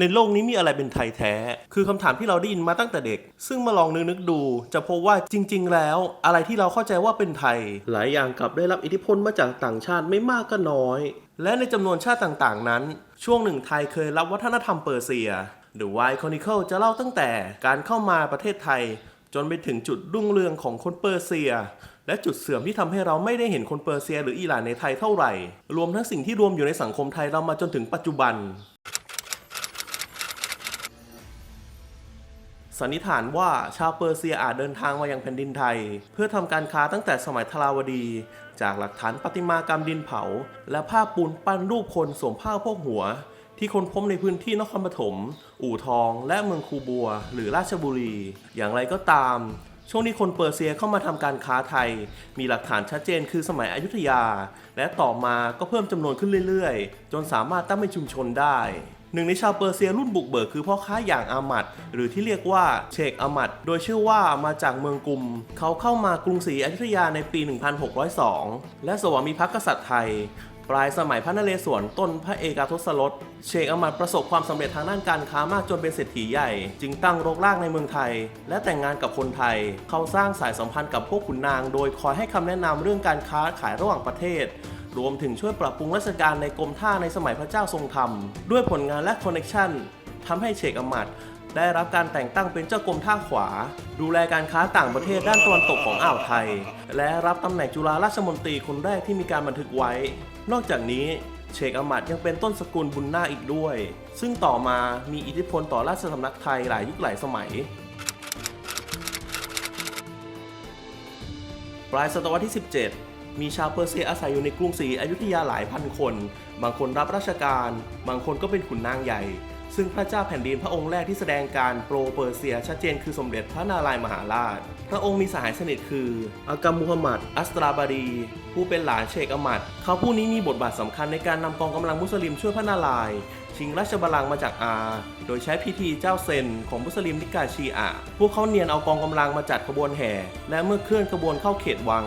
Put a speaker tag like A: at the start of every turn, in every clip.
A: ในโลกนี้มีอะไรเป็นไทยแท้ คือคำถามที่เราได้ยินมาตั้งแต่เด็ก ซึ่งมาลองนึกนึกดู จะพบว่าจริง ๆ แล้ว อะไรที่เราเข้าใจว่าเป็นไทย หลายอย่างกลับได้รับอิทธิพลมาจากต่างชาติไม่มากก็น้อย และในจำนวนชาติต่างๆ นั้น ช่วงหนึ่งไทยเคยรับวัฒนธรรมเปอร์เซีย The White Chronicle จะเล่าตั้งแต่การเข้ามาประเทศไทย จนไปถึงจุดรุ่งเรืองของคนเปอร์เซียและจุดเสื่อมที่ทำให้เราไม่ได้เห็นคนเปอร์เซียหรืออิหร่านในไทยเท่าไหร่ รวมทั้งสิ่งที่รวมอยู่ในสังคมไทยเรามาจนถึงปัจจุบัน สันนิษฐานว่าชาวเปอร์เซียอาจเดินทางมายังแผ่นดินไทย เพื่อทำการค้าตั้งแต่สมัยทราวดี จากหลักฐานประติมากรรมดินเผา และภาพปูนปั้นรูปคนสวมผ้าโพกหัว ที่คนพบในพื้นที่นครปฐม อู่ทอง และเมืองคูบัว หรือราชบุรี อย่างไรก็ตาม ช่วงที่คนเปอร์เซียเข้ามาทำการค้าไทย มีหลักฐานชัดเจนคือสมัยอยุธยา และต่อมาก็เพิ่มจำนวนขึ้นเรื่อยๆ จนสามารถตั้งเป็นชุมชนได้หนึ่งในชาวเปอร์เซียรุ่นบุกเบิกคือพ่อค้าอย่างอามัด หรือที่เรียกว่าเชคอามัด โดยเชื่อว่ามาจากเมืองกุม เขาเข้ามากรุงศรีอยุธยาในปี 1602 และสวามิภักดิ์กษัตริย์ไทย ปลายสมัยพระนเรศวรต้นพระเอกาทศรสเชคอมัดประสบความสำเร็จทางด้านการค้ามากจนเป็นเศรษฐีใหญ่ จึงตั้งรกรากในเมืองไทย และแต่งงานกับคนไทย เขาสร้างสายสัมพันธ์กับพวกขุนนาง โดยคอยให้คำแนะนำเรื่องการค้าขายระหว่างประเทศ รวมถึงช่วยปรับปรุงราชการในกรมท่าในสมัยพระเจ้าทรงธรรม ด้วยผลงานและคอนเนคชั่นทำให้เชคอมัด ได้รับการแต่งตั้งเป็นเจ้ากรมท่าขวา ดูแลการค้าต่างประเทศด้านตะวันตกของอ่าวไทย และรับตำแหน่งจุฬาราชมนตรีคนแรกที่มีการบันทึกไว้ นอกจากนี้เชคอมัดยังเป็นต้นสกุลบุญนาอีกด้วย ซึ่งต่อมามีอิทธิพลต่อราชสำนักไทยหลายยุคหลายสมัย ปลายศตวรรษที่ 17 มีชาวเปอร์เซียอาศัยอยู่ในกรุงศรีอยุธยาหลายพันคน บางคนรับราชการ บางคนก็เป็นขุนนางใหญ่ ซึ่งพระเจ้าแผ่นดินพระองค์แรกที่แสดงการโปรเปอร์เซียชัดเจนคือสมเด็จพระนารายมหาราช พระองค์มีสหายสนิทคืออากามุฮัมมัด อัสตราบาดีผู้เป็นหลานเชคอามัด เขาผู้นี้มีบทบาทสำคัญในการนำกองกำลังมุสลิมช่วยพระนารายชิงราชบัลลังก์มาจากอา โดยใช้พิธีเจ้าเซนของมุสลิมนิกายชีอะ พวกเขาเนียนเอากองกำลังมาจัดขบวนแห่ และเมื่อเคลื่อนขบวนเข้าเขตวัง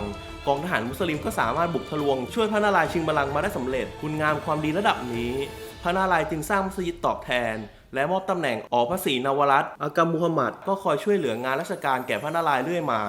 A: กองทหารมุสลิมก็สามารถบุกทะลวง ช่วยพระนารายณ์ชิงบัลลังก์มาได้สำเร็จ คุณงามความดีระดับนี้ พระนารายณ์จึงสร้างมัสยิดตอบแทน และมอบตำแหน่งออกพระศรีนวรัตน์อากามุฮัมมัดก็คอยช่วยเหลืองานราชการแก่พระนารายณ์เรื่อยมา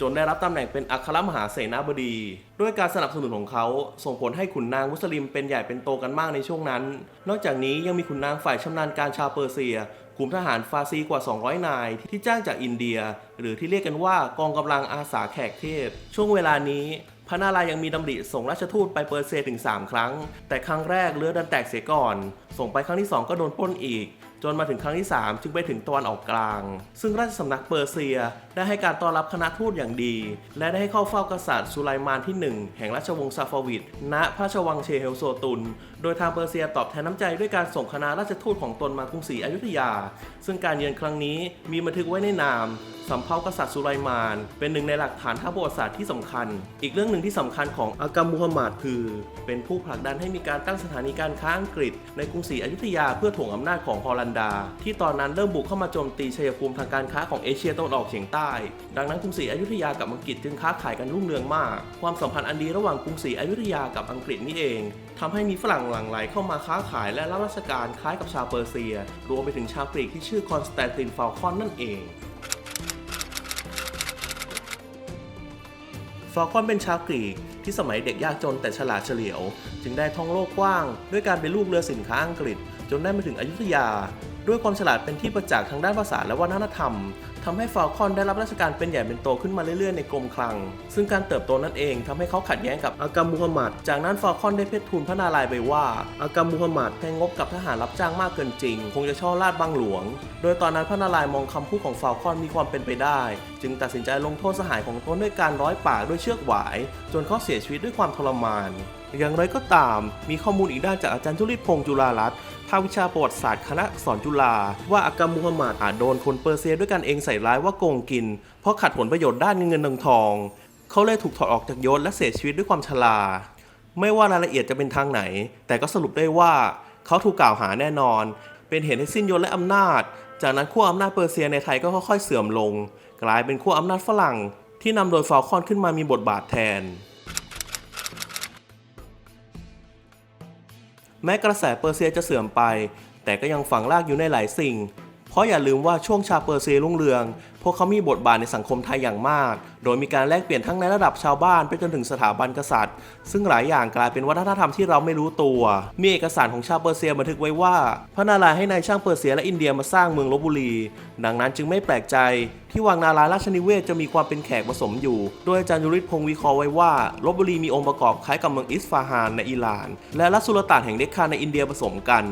A: จนได้รับตำแหน่งเป็นอัครมหาเสนาบดี ด้วยการสนับสนุนของเขาส่งผลให้ขุนนางมุสลิมเป็นใหญ่เป็นโตกันมากในช่วงนั้น นอกจากนี้ยังมีขุนนางฝ่ายชำนาญการชาวเปอร์เซียกลุ่มทหารฟาซีกว่า 200 นาย ที่จ้างจากอินเดีย หรือที่เรียกกันว่ากองกำลังอาสาแขกเทพ ช่วงเวลานี้ พระนารายณ์ยังมีดำริส่งราชทูตไปเปอร์เซียถึง 3 ครั้ง แต่ครั้งแรกเรือดันแตกเสียก่อน ส่งไปครั้งที่ 2 ก็โดนปล้นอีก จนมาถึงครั้งที่ 3 จึงไปถึงตะวันออกกลาง ซึ่งราชสำนักเปอร์เซีย ได้ให้การต้อนรับคณะทูตอย่างดี และได้ให้เข้าเฝ้ากษัตริย์สุไลมานที่ 1 แห่งราชวงศ์ซาฟาวิดณพระราชวังเชเฮลโซตุน โดยทางเปอร์เซียตอบแทนน้ำใจด้วยการส่งคณะราชทูตของตนมากรุงศรีอยุธยา ซึ่งการเยือนครั้งนี้มีบันทึกไว้ในนามสำเภากษัตริย์สุไลมาน เป็นหนึ่งในหลักฐานทางประวัติศาสตร์ที่สำคัญ อีกเรื่องหนึ่งที่สำคัญของอากามุฮัมมัดคือ เป็นผู้ผลักดันให้มีการตั้งสถานีการค้าอังกฤษในกรุงศรีอยุธยาเพื่อถ่วงอำนาจของฮอลันดา ที่ตอนนั้นเริ่มบุกเข้ามาโจมตีชัยภูมิทางการค้าของเอเชียตะวันออกเฉียงใต้ ดังนั้นกรุงศรีอยุธยากับอังกฤษจึงค้าขายกันรุ่งเรืองมาก ความสัมพันธ์อันดีระหว่างกรุงศรีอยุธยากับอังกฤษนี่เองทำให้มีฝรั่งหลั่งไหลเข้ามาค้าขายและรับราชการคล้ายกับชาวเปอร์เซีย รวมไปถึงชาวกรีกที่ชื่อคอนสแตนตินฟาลคอนนั่นเองฟาลคอนเป็นชาวกรีกที่สมัยเด็กยากจนแต่ฉลาดเฉลียว จึงได้ท่องโลกกว้าง ด้วยการเป็นลูกเรือสินค้าอังกฤษ จนได้มาถึงอยุธยา ด้วยความฉลาดเป็นที่ประจักษ์ทางด้านภาษาและวัฒนธรรมทำให้ฟาลคอนได้รับราชการเป็นใหญ่เป็นโตขึ้นมาเรื่อยๆในกรมคลัง ซึ่งการเติบโตนั่นเองทำให้เขาขัดแย้งกับอากามุฮัมหมัด จากนั้นฟาลคอนได้เพชรทูลพระนารายณ์ไปว่าอากามุฮัมหมัดให้งบกับทหารรับจ้างมากเกินจริง คงจะช่อลาดบังหลวง โดยตอนนั้นพระนารายณ์มองคำพูดของฟาลคอนมีความเป็นไปได้ จึงตัดสินใจลงโทษสหายของตนด้วยการร้อยปากด้วยเชือกหวาย จนเขาเสียชีวิตด้วยความทรมาน อย่างไรก็ตาม มีข้อมูลอีกด้านจากอาจารย์จุลิตพงษ์จุฬารัตน์ภาควิชาประวัติศาสตร์คณะสอักษรจุฬาว่าอากามุฮัมมัดอาจโดนคนเปอร์เซียด้วยกันเองใส่ร้ายว่าโกงกิน เพราะขัดผลประโยชน์ด้านเงินเงินทองทองเขาเลยถูกถอดออกจากยศและเสียชีวิตด้วยความชรา ไม่ว่ารายละเอียดจะเป็นทางไหน แต่ก็สรุปได้ว่าเขาถูกกล่าวหาแน่นอน เป็นเหตุให้สิ้นยศและอำนาจ จากนั้นขั้วอำนาจเปอร์เซียในไทยก็ค่อยๆเสื่อมลง กลายเป็นขั้วอำนาจฝรั่ง ที่นำโดยฟาลคอนขึ้นมามีบทบาทแทน แม้กระแสเปอร์เซียจะเสื่อมไป แต่ก็ยังฝังรากอยู่ในหลายสิ่ง เพราะอย่าลืมว่าช่วงชาเปอร์เซียรุ่งเรือง พวกเขามีบทบาทในสังคมไทยอย่างมาก โดยมีการแลกเปลี่ยนทั้งในระดับชาวบ้านไปจนถึงสถาบันกษัตริย์ ซึ่งหลายอย่างกลายเป็นวัฒนธรรมที่เราไม่รู้ตัว มีเอกสารของชาวเปอร์เซียบันทึกไว้ว่า พระนารายณ์ให้นายช่างเปอร์เซียและอินเดียมาสร้างเมืองลบบุรี ดังนั้นจึงไม่แปลกใจ ที่วังนารายณ์ราชนิเวศจะมีความเป็นแขกผสมอยู่ โดยอาจารย์ยุริศพงศ์วิเคราะห์ไว้ว่าลบบุรีมีองค์ประกอบคล้ายกับเมืองอิสฟาฮานในอิหร่าน และรัสสุลต่านแห่งเดคคานในอินเดียผสมกัน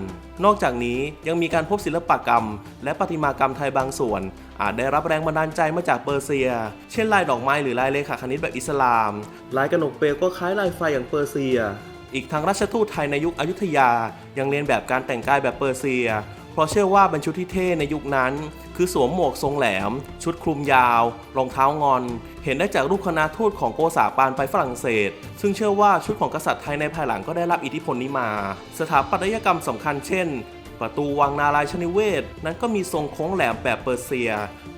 A: นอกจากนี้ยังมีการพบศิลปกรรม และประติมากรรมไทยบางส่วน อาจได้รับแรงบันดาลใจมาจากเปอร์เซีย เช่นลายดอกไม้หรือลายเลขาคณิตแบบอิสลาม ลายกระหนกเปลวก็คล้ายลายไฟอย่างเปอร์เซีย อีกทั้งราชทูตไทยในยุคอยุธยา ยังเรียนแบบการแต่งกายแบบเปอร์เซีย เพราะเชื่อว่าเป็นชุดที่เท่ในยุคนั้น คือสวมหมวกทรงแหลม ชุดคลุมยาว รองเท้างอน เห็นได้จากรูปคณะทูตของโกษาปานไปฝรั่งเศส ซึ่งเชื่อว่าชุดของกษัตริย์ไทยในภายหลังก็ได้รับอิทธิพลนี้มา สถาปัตยกรรมสำคัญเช่น ประตูวังนารายชนิเวศ นั้นก็มีทรงโค้งแหลมแบบเปอร์เซีย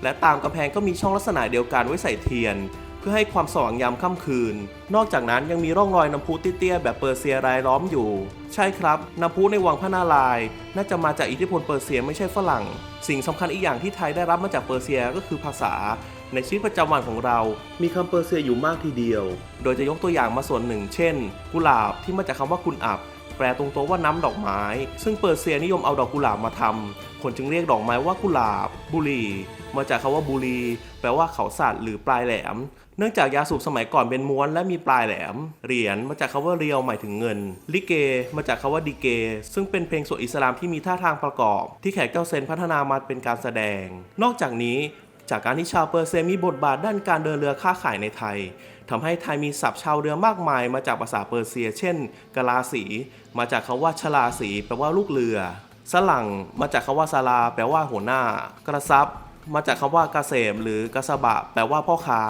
A: และตามกำแพงก็มีช่องลักษณะเดียวกันไว้ใส่เทียน เพื่อให้ความสว่างยามค่ำคืน นอกจากนั้นยังมีร่องรอยน้ำพุเตี้ยๆแบบเปอร์เซียรายล้อมอยู่ ใช่ครับน้ำพุในวังพระนารายน่าจะมาจากอิทธิพลเปอร์เซียไม่ใช่ฝรั่ง สิ่งสำคัญอีกอย่างที่ไทยได้รับมาจากเปอร์เซียก็คือภาษาในชีวิตประจำวันของเรา มีคำเปอร์เซียอยู่มากทีเดียว โดยจะยกตัวอย่างมาส่วนหนึ่ง เช่น กุหลาบที่มาจากคำว่ากุลอับ ปลตรงตัวว่าน้ำดอกไม้ ซึ่งเปอร์เซียนิยมเอาดอกกุหลาบมาทำคนจึงเรียกดอกไม้ว่ากุหลาบ บุรี มาจากคำว่าบุรี แปลว่าเขาสัตว์หรือปลายแหลม เนื่องจากยาสูบสมัยก่อนเป็นม้วนและมีปลายแหลม เหรียญมาจากคำว่าเรียวหมายถึงเงิน ลิเก มาจากคำว่าดีเก ซึ่งเป็นเพลงสวดอิสลามที่มีท่าทางประกอบ ที่แขกเจ้าเซนพัฒนามาเป็นการแสดง นอกจากนี้จากการที่ชาวเปอร์เซียมีบทบาทด้านการเดินเรือค้าขายในไทย ทำให้ไทยมีศัพท์ชาวเรือมากมายมาจากภาษาเปอร์เซีย เช่นกะลาสี มาจากคำว่าชลาสีแปลว่าลูกเรือ สลังมาจากคำว่าซาลา แปลว่าหัวหน้า กระซับมาจากคำว่ากเกษมหรือกสบะ แปลว่าพ่อค้า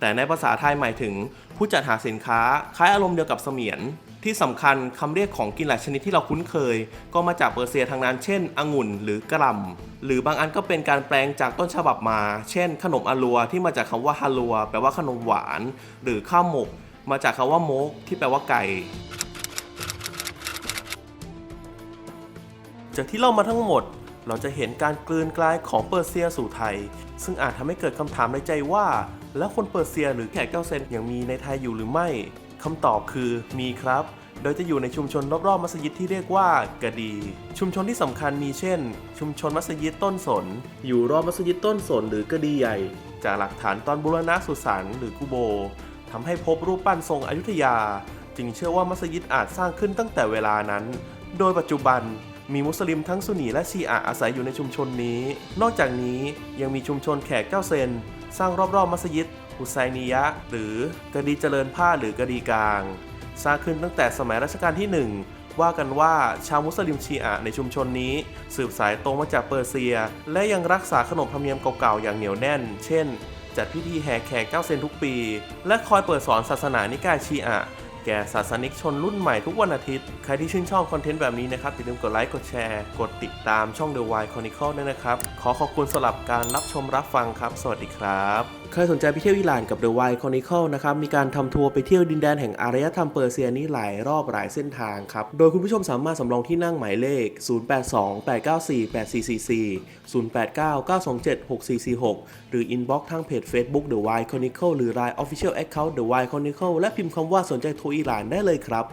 A: แต่ในภาษาไทยหมายถึง ผู้จัดหาสินค้าคล้ายอารมณ์เดียวกับเสมียน ที่สำคัญคำเรียกของกินหลายชนิดที่เราคุ้นเคย ก็มาจากเปอร์เซียทางนั้น เช่นองุ่นหรือกระลำหรือบางอันก็เป็นการแปลงจากต้นฉบับมา เช่น ขนมอลัวที่มาจากคำว่าฮาลัวแปลว่าขนมหวาน หรือข้าวหมก มาจากคำว่าโมกที่แปลว่าไก่จากที่เล่ามาทั้งหมด เราจะเห็นการกลืนกลายของเปอร์เซียสู่ไทย ซึ่งอาจทำให้เกิดคำถามในใจว่า แล้วคนเปอร์เซียหรือแขกเจ้าเซนยังมีในไทยอยู่หรือไม่ คำตอบคือมีครับ โดยจะอยู่ในชุมชนรอบๆมัสยิดที่เรียกว่ากะดี ชุมชนที่สำคัญมีเช่น ชุมชนมัสยิดต้นสน อยู่รอบมัสยิดต้นสนหรือกะดีใหญ่ จากหลักฐานตอนบูรณะสุสานหรือกุโบทำให้พบรูปปั้นทรงอยุธยา จึงเชื่อว่ามัสยิดอาจสร้างขึ้นตั้งแต่เวลานั้น โดยปัจจุบันมีมุสลิมทั้งซุนนีและชีอะอาศัยอยู่ในชุมชนนี้ นอกจากนี้ยังมีชุมชนแขกเจ้าเซน สร้างรอบๆมัสยิดฮุไซนียะ หรือกะดีเจริญผ้าหรือกะดีกลาง สร้างขึ้นตั้งแต่สมัยรัชกาลที่ 1 ว่ากันว่าชาวมุสลิมชีอะห์ในชุมชนนี้ สืบสายตรงมาจากเปอร์เซีย และยังรักษาขนบธรรมเนียมเก่าๆอย่างเหนียวแน่น เช่น จัดพิธีแห่แขกเก้าเซนทุกปี และคอยเปิดสอนศาสนานิกายชีอะ แก่ศาสนิกชนรุ่นใหม่ทุกวันอาทิตย์ ใครที่ชื่นชอบคอนเทนต์แบบนี้นะครับอย่าลืมกดไลค์ กดแชร์ กดติดตามช่อง The Why Chronicle ด้วยนะครับ ขอขอบคุณสำหรับการรับชมรับฟังครับ สวัสดีครับ ใครสนใจไปเที่ยวอิหร่านกับ The Why Chronicle นะครับ มีการทำทัวร์ไปเที่ยวดินแดนแห่งอารยธรรมเปอร์เซียนี้หลายรอบหลายเส้นทางครับ โดยคุณผู้ชมสามารถสำรองที่นั่งหมายเลข 0828948444 0899276446 หรือ inbox ทางเพจ Facebook The Why Chronicle หรือ Line Official Account The Why Chronicle และพิมพ์คำว่าสนใจทัวร์อิหร่านได้เลยครับ